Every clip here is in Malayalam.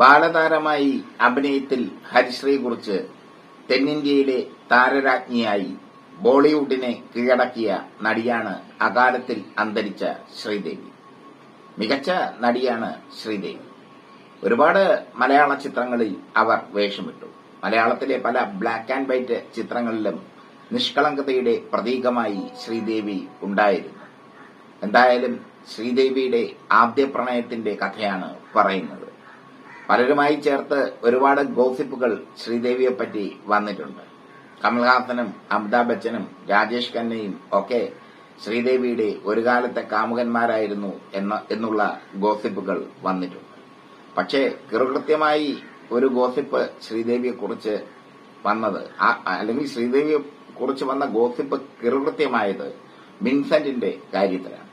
ബാലതാരമായി അഭിനയത്തിൽ ഹരിശ്രീ കുറിച്ച് തെന്നിന്ത്യയിലെ താരരാജ്ഞിയായി ബോളിവുഡിനെ കീഴടക്കിയ നടിയാണ് അകാലത്തിൽ അന്തരിച്ച ശ്രീദേവി. മികച്ച നടിയാണ് ശ്രീദേവി. ഒരുപാട് മലയാള ചിത്രങ്ങളിൽ അവർ വേഷമിട്ടു. മലയാളത്തിലെ പല ബ്ലാക്ക് ആൻഡ് വൈറ്റ് ചിത്രങ്ങളിലും നിഷ്കളങ്കതയുടെ പ്രതീകമായി ശ്രീദേവി ഉണ്ടായിരുന്നു. എന്തായാലും ശ്രീദേവിയുടെ ആദ്യ പ്രണയത്തിന്റെ കഥയാണ് പറയുന്നത്. പലരുമായി ചേർത്ത് ഒരുപാട് ഗോസിപ്പുകൾ ശ്രീദേവിയെ പറ്റി വന്നിട്ടുണ്ട്. കമൽഹാസനും അമിതാഭ് ബച്ചനും രാജേഷ് ഖന്നയും ഒക്കെ ശ്രീദേവിയുടെ ഒരു കാലത്തെ കാമുകന്മാരായിരുന്നു എന്ന എന്നുള്ള ഗോസിപ്പുകൾ വന്നിട്ടുണ്ട്. പക്ഷേ കൃകൃത്യമായി ഒരു ഗോസിപ്പ് ശ്രീദേവിയെ കുറിച്ച് വന്നത് അല്ലെങ്കിൽ ശ്രീദേവിയെ കുറിച്ച് വന്ന ഗോസിപ്പ് കൃകൃത്യമായത് വിൻസെന്റിന്റെ കാര്യത്തിലാണ്.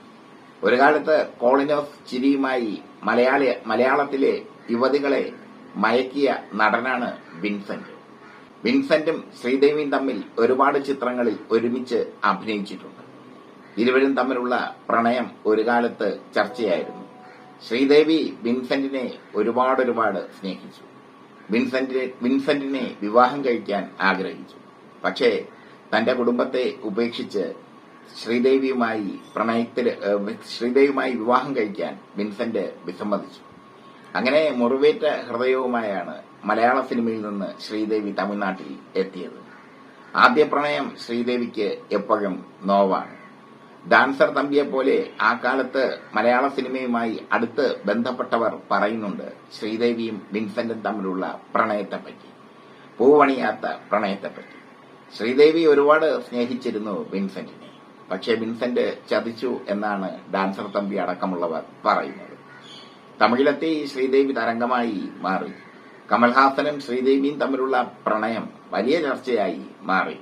ഒരു കാലത്ത് കോളിനോസ് ചിരിയുമായി മലയാള മലയാളത്തിലെ യുവതികളെ മയക്കിയ നടനാണ് വിൻസെന്റ്. വിൻസെന്റും ശ്രീദേവിയും തമ്മിൽ ഒരുപാട് ചിത്രങ്ങളിൽ ഒരുമിച്ച് അഭിനയിച്ചിട്ടുണ്ട്. ഇരുവരും തമ്മിലുള്ള പ്രണയം ഒരു കാലത്ത് ചർച്ചയായിരുന്നു. ശ്രീദേവി വിൻസെന്റിനെ ഒരുപാട് ഒരുപാട് സ്നേഹിച്ചു. വിൻസെന്റിനെ വിൻസെന്റിനെ വിവാഹം കഴിക്കാൻ ആഗ്രഹിച്ചു. പക്ഷേ തന്റെ കുടുംബത്തെ ഉപേക്ഷിച്ച് ശ്രീദേവിയുമായി പ്രണയത്തിൽ ശ്രീദേവിയുമായി വിവാഹം കഴിക്കാൻ വിൻസെന്റ് വിസമ്മതിച്ചു. അങ്ങനെ മുറിവേറ്റ ഹൃദയവുമായാണ് മലയാള സിനിമയിൽ നിന്ന് ശ്രീദേവി തമിഴ്നാട്ടിൽ എത്തിയത്. ആദ്യ പ്രണയം ശ്രീദേവിക്ക് എപ്പോഴും നോവാണ്. ഡാൻസർ തമ്പിയെ പോലെ ആ കാലത്ത് മലയാള സിനിമയുമായി അടുത്ത് ബന്ധപ്പെട്ടവർ പറയുന്നുണ്ട് ശ്രീദേവിയും വിൻസെന്റും തമ്മിലുള്ള പ്രണയത്തെപ്പറ്റി പൂവണിയാത്ത പ്രണയത്തെപ്പറ്റി. ശ്രീദേവി ഒരുപാട് സ്നേഹിച്ചിരുന്നു വിൻസെന്റിനെ പക്ഷേ വിൻസെന്റ് ചതിച്ചു എന്നാണ് ഡാൻസർ തമ്പി അടക്കമുള്ളവർ പറയുന്നത്. തമിഴിലെത്തി ശ്രീദേവി തരംഗമായി മാറി. കമൽഹാസനും ശ്രീദേവിയും തമ്മിലുള്ള പ്രണയം വലിയ ചർച്ചയായി മാറി.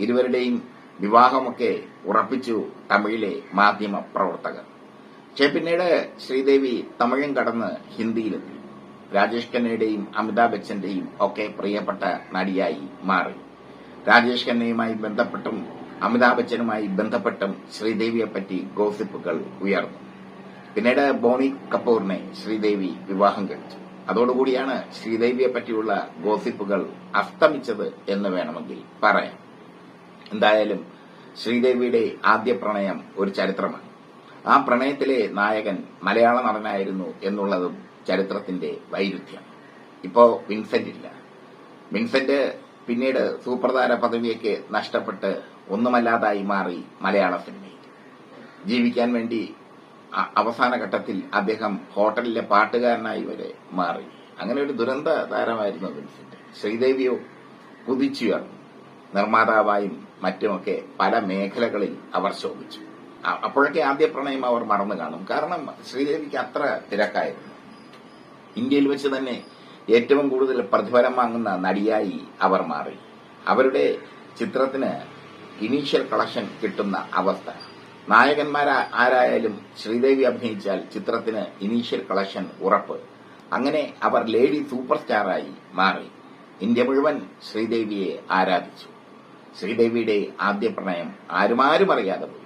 ഇരുവരുടെയും വിവാഹമൊക്കെ ഉറപ്പിച്ചു തമിഴിലെ മാധ്യമ പ്രവർത്തകർ. പക്ഷേ പിന്നീട് ശ്രീദേവി തമിഴും കടന്ന് ഹിന്ദിയിലെത്തി. രാജേഷ് ഖന്നയുടെയും അമിതാഭ് ബച്ചന്റെയും ഒക്കെ പ്രിയപ്പെട്ട നടിയായി മാറി. രാജേഷ് ഖന്നയുമായി ബന്ധപ്പെട്ടും അമിതാഭ് ബച്ചനുമായി ബന്ധപ്പെട്ടും ശ്രീദേവിയെപ്പറ്റി ഗോസിപ്പുകൾ ഉയർന്നു. പിന്നീട് ബോണി കപൂറിനെ ശ്രീദേവി വിവാഹം കഴിച്ചു. അതോടുകൂടിയാണ് ശ്രീദേവിയെ പറ്റിയുള്ള ഗോസിപ്പുകൾ അസ്തമിച്ചത് എന്ന് വേണമെങ്കിൽ പറയാം. എന്തായാലും ശ്രീദേവിയുടെ ആദ്യ പ്രണയം ഒരു ചരിത്രമാണ്. ആ പ്രണയത്തിലെ നായകൻ മലയാള നടനായിരുന്നു എന്നുള്ളതും ചരിത്രത്തിന്റെ വൈരുദ്ധ്യം. ഇപ്പോ വിൻസെന്റ് ഇല്ല. വിൻസെന്റ് പിന്നീട് സൂപ്രധാന പദവിയൊക്കെ നഷ്ടപ്പെട്ട് ഒന്നുമല്ലാതായി മാറി മലയാള സിനിമയിൽ. ജീവിക്കാൻ വേണ്ടി അവസാന ഘട്ടത്തിൽ അദ്ദേഹം ഹോട്ടലിലെ പാട്ടുകാരനായി വരെ മാറി. അങ്ങനെ ഒരു ദുരന്ത താരമായിരുന്നു വിൻസെന്റ്. ശ്രീദേവിയോ കുതിച്ചുയർന്നു നിർമ്മാതാവായും മറ്റുമൊക്കെ പല മേഖലകളിൽ അവർ ശോഭിച്ചു. അപ്പോഴൊക്കെ ആദ്യ പ്രണയം അവർ മറന്നു കാണും. കാരണം ശ്രീദേവിക്ക് അത്ര തിരക്കായിരുന്നു. ഇന്ത്യയിൽ വെച്ച് തന്നെ ഏറ്റവും കൂടുതൽ പ്രതിഫലം വാങ്ങുന്ന നടിയായി അവർ മാറി. അവരുടെ ചിത്രത്തിന് ഇനീഷ്യൽ കളക്ഷൻ കിട്ടുന്ന അവസ്ഥ. നായകന്മാർ ആരായാലും ശ്രീദേവി അഭിനയിച്ചാൽ ചിത്രത്തിന് ഇനീഷ്യൽ കളക്ഷൻ ഉറപ്പ്. അങ്ങനെ അവർ ലേഡി സൂപ്പർ സ്റ്റാറായി മാറി. ഇന്ത്യ മുഴുവൻ ശ്രീദേവിയെ ആരാധിച്ചു. ശ്രീദേവിയുടെ ആദ്യ പ്രണയം ആരുമാരും അറിയാതെ പോയി.